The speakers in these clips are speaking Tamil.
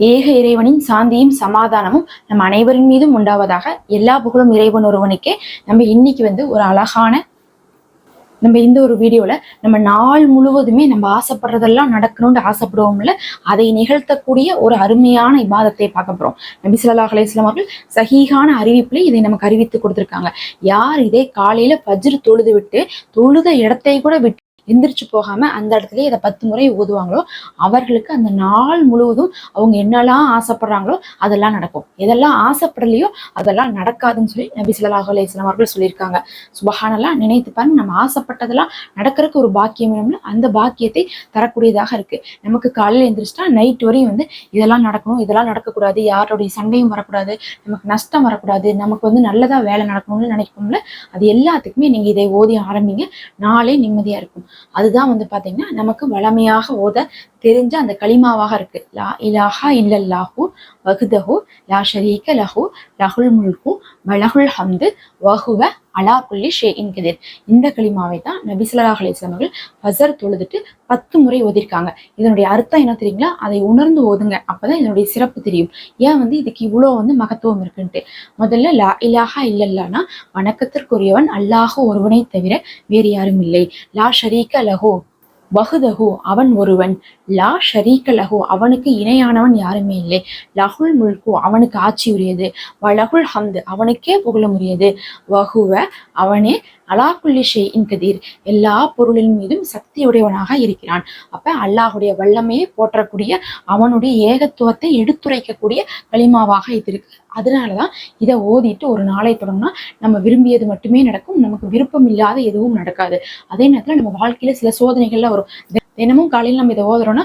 ஏக இறைவனின் சாந்தியும் சமாதானமும் நம் அனைவரின் மீதும் உண்டாவதாக எல்லா புகழும் இறைவன் ஒருவனுக்கே. நம்ம இன்னைக்கு வந்து ஒரு அழகான நம்ம இந்த ஒரு வீடியோல நம்ம நாள் முழுவதுமே நம்ம ஆசைப்படுறதெல்லாம் நடக்கணும்னு ஆசைப்படுவோம்ல அதை நிகழ்த்தக்கூடிய ஒரு அருமையான இபாதத்தை பார்க்க போறோம். நபி சொல்லா அலையம் அவர்கள் சகிகான அறிவிப்புல இதை நமக்கு அறிவித்து கொடுத்திருக்காங்க. யார் இதை காலையில பஜ்ரு தொழுது விட்டு தொழுத இடத்தை கூட விட்டு எந்திரிச்சு போகாம அந்த இடத்துல இதை பத்து முறை ஓதுவாங்களோ அவர்களுக்கு அந்த நாள் முழுவதும் அவங்க என்னெல்லாம் ஆசைப்படுறாங்களோ அதெல்லாம் நடக்கும். எதெல்லாம் ஆசைப்படலையோ அதெல்லாம் நடக்காதுன்னு சொல்லி நபி ஸல்லல்லாஹு அலையம் அவர்கள் சொல்லியிருக்காங்க. சுபஹானெல்லாம் நினைத்து பாருங்க நம்ம ஆசைப்பட்டதெல்லாம் நடக்கிறதுக்கு ஒரு பாக்கியம் வேணும்ல அந்த பாக்கியத்தை தரக்கூடியதாக இருக்கு. நமக்கு காலையில் எந்திரிச்சிட்டா நைட் வரையும் வந்து இதெல்லாம் நடக்கணும் இதெல்லாம் நடக்கக்கூடாது யாருடைய சண்டையும் வரக்கூடாது நமக்கு நஷ்டம் வரக்கூடாது நமக்கு வந்து நல்லதா வேலை நடக்கணும்னு நினைப்போம்ல அது எல்லாத்துக்குமே நீங்க இதை ஓதி ஆரம்பிங்க. நாளே நிம்மதியா இருக்கும். அதுதான் வந்து பாத்தீங்கன்னா நமக்கு வளமையாக ஓத தெரிஞ்ச அந்த களிமாவாக இருக்கு. லா இலாஹா இல்லல்லாஹு வகுதஹு லா ஷரீக லஹு லஹுல் முல்கு வலகுல் ஹம்து வஹுவ அலா குல்லி ஷேஇன் கதிர். இந்த களிமாவை தான் நபி ஸல்லல்லாஹு அலைஹி அவர்கள் தொழுதுட்டு பத்து முறை ஓதிருக்காங்க இதனுடைய அர்த்தம் என்ன தெரியுங்களா? அதை உணர்ந்து ஓதுங்க அப்பதான் இதனுடைய சிறப்பு தெரியும். ஏன் வந்து இதுக்கு இவ்வளோ வந்து மகத்துவம் இருக்குன்ட்டு? முதல்ல லா இலாஹா இல்லல்லானா வணக்கத்திற்குரியவன் அல்லாஹ் ஒருவனை தவிர வேறு யாரும் இல்லை. லா ஷரீக லஹோ. வகுதகு அவன் ஒருவன். லா ஷரீக லகு அவனுக்கு இணையானவன் யாருமே இல்லை. லகுல் முல்கு அவனுக்கு ஆட்சி உரியது வலகுல் ஹம்து அவனுக்கே புகழும் உரியது. வகுவ அவனே அலாக்குல்லி ஷெயின் கதீர். எல்லா பொருளின் மீதும் சக்தியுடையவனாக இருக்கிறான். அப்ப அல்லாஹுடைய வல்லமையை போற்றக்கூடிய அவனுடைய ஏகத்துவத்தை எடுத்துரைக்கக்கூடிய களிமாவாக இது இருக்கு. அதனாலதான் இதை ஓதிட்டு ஒரு நாளை தொடங்கினா நம்ம விரும்பியது மட்டுமே நடக்கும். நமக்கு விருப்பம் இல்லாத எதுவும் நடக்காது. அதே நேரத்துல நம்ம வாழ்க்கையில சில சோதனைகள்லாம் வரும். தினமும் காலையில் நம்ம இதை ஓதுறோம்னா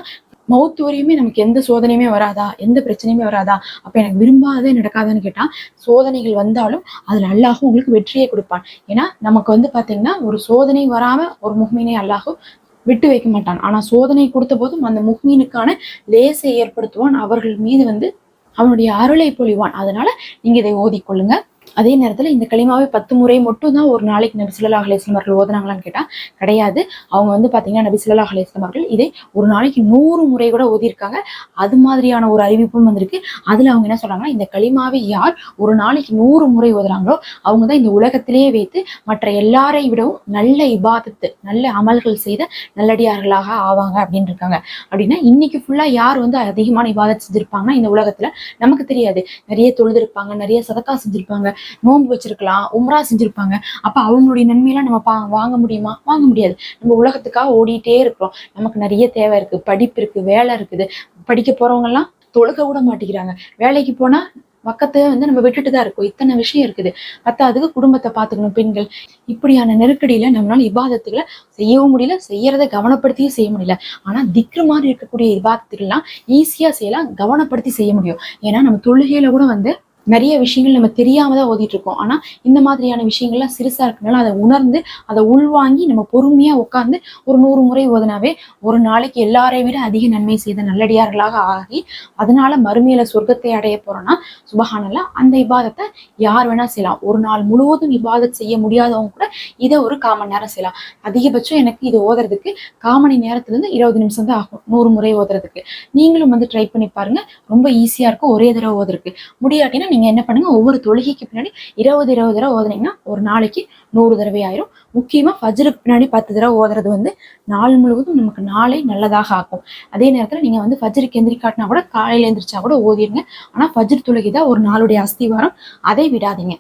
மௌத்து வரையுமே நமக்கு எந்த சோதனையுமே வராதா? எந்த பிரச்சனையுமே வராதா? அப்ப எனக்கு விரும்பாதே நடக்காதான்னு கேட்டா சோதனைகள் வந்தாலும் அதுல அல்லாஹும் உங்களுக்கு வெற்றியை கொடுப்பான். ஏன்னா நமக்கு வந்து பாத்தீங்கன்னா ஒரு சோதனை வராம ஒரு முகமீனை அல்லாஹும் விட்டு வைக்க மாட்டான். ஆனா சோதனை கொடுத்த போதும் அந்த முக்மீனுக்கான லேசை ஏற்படுத்துவான். அவர்கள் மீது வந்து அவனுடைய அருளை பொழிவான். அதனால நீங்க இதை ஓதிக்கொள்ளுங்க. அதே நேரத்தில் இந்த களிமாவை பத்து முறை மட்டும் தான் ஒரு நாளைக்கு நபி ஸல்லல்லாஹு அலைஹி அவர்கள் ஓதுனாங்களான்னு கேட்டால் கிடையாது. அவங்க வந்து பார்த்தீங்கன்னா நபி ஸல்லல்லாஹு அலைஹி அவர்கள் இதை ஒரு நாளைக்கு நூறு முறை கூட ஓதியிருக்காங்க. அது மாதிரியான ஒரு அறிவிப்பும் வந்திருக்கு. அதில் அவங்க என்ன சொல்கிறாங்கன்னா இந்த களிமாவை யார் ஒரு நாளைக்கு நூறு முறை ஓதுறாங்களோ அவங்க தான் இந்த உலகத்திலேயே வைத்து மற்ற எல்லாரை விடவும் நல்ல இபாதத்து நல்ல அமல்கள் செய்த நல்லடியார்களாக ஆவாங்க அப்படின்னு இருக்காங்க. அப்படின்னா இன்னைக்கு ஃபுல்லாக யார் வந்து அதிகமான இபாதத் செஞ்சுருப்பாங்கன்னா இந்த உலகத்தில் நமக்கு தெரியாது. நிறைய தொழுதிருப்பாங்க நிறைய சதக்கா செஞ்சுருப்பாங்க. நோன்பு வச்சிருக்கலாம் உம்ரா செஞ்சுருப்பாங்க. அப்ப அவங்களுடைய நன்மையெல்லாம் நம்ம பா வாங்க முடியுமா? வாங்க முடியாது. நம்ம உலகத்துக்காக ஓடிட்டே இருக்கிறோம். நமக்கு நிறைய தேவை இருக்கு. படிப்பு இருக்கு வேலை இருக்குது. படிக்க போறவங்க எல்லாம் தொழுக கூட மாட்டேங்கிறாங்க. வேலைக்கு போனா பக்கத்தை வந்து நம்ம விட்டுட்டு தான் இருக்கோம். இத்தனை விஷயம் இருக்குது. பத்தாவதுக்கு குடும்பத்தை பார்த்துக்கணும் பெண்கள். இப்படியான நெருக்கடியில நம்மளால இபாதத்துகளை செய்யவும் முடியல செய்யறதை கவனப்படுத்தியும் செய்ய முடியல. ஆனா திக்ரு மாதிரி இருக்கக்கூடிய இபாதத்துக்கள்லாம் ஈஸியா செய்யலாம் கவனப்படுத்தி செய்ய முடியும். ஏன்னா நம்ம தொழுகையில கூட வந்து நிறைய விஷயங்கள் நம்ம தெரியாம தான் ஓதிட்டு இருக்கோம். ஆனா இந்த மாதிரியான விஷயங்கள்லாம் சிறுசா இருக்கனால அதை உணர்ந்து அதை உள்வாங்கி நம்ம பொறுமையா உட்காந்து ஒரு நூறு முறை ஓதுனாவே ஒரு நாளைக்கு எல்லாரையும் விட அதிக நன்மை செய்த நல்லடியார்களாக ஆகி அதனால மறுமையில சொர்க்கத்தை அடைய போறோம்னா சுபஹானல்லா அந்த இபாதத்தை யார் வேணா செய்யலாம். ஒரு நாள் முழுவதும் இபாதத் செய்ய முடியாதவங்க கூட இதை ஒரு காமன் நேரம் செய்யலாம். அதிகபட்சம் எனக்கு இது ஓதுறதுக்கு காமணி நேரத்துல இருந்து இருபது நிமிஷம் தான் ஆகும் நூறு முறை ஓதுறதுக்கு. நீங்களும் வந்து ட்ரை பண்ணி பாருங்க. ரொம்ப ஈஸியா இருக்கும் ஒரே தடவை ஓதுறதுக்கு. முடியாட்டினா நீங்கள் என்ன பண்ணுங்க ஒவ்வொரு தொழுகைக்கு பின்னாடி இருபது இருபது தடவை ஓதுனீங்கன்னா ஒரு நாளைக்கு நூறு தடவை ஆயிரும். முக்கியமாக ஃபஜருக்கு பின்னாடி பத்து தடவை ஓதுறது வந்து நாள் முழுவதும் நமக்கு நாளை நல்லதாக ஆக்கும். அதே நேரத்தில் நீங்கள் வந்து ஃபஜ்ருக்கு எந்திரிக்காட்டினா கூட காலையில் எந்திரிச்சா கூட ஓதிடுங்க ஆனால் ஃபஜர் தொழுகை தான் ஒரு நாளுடைய அஸ்திவாரம். அதை விடாதீங்க.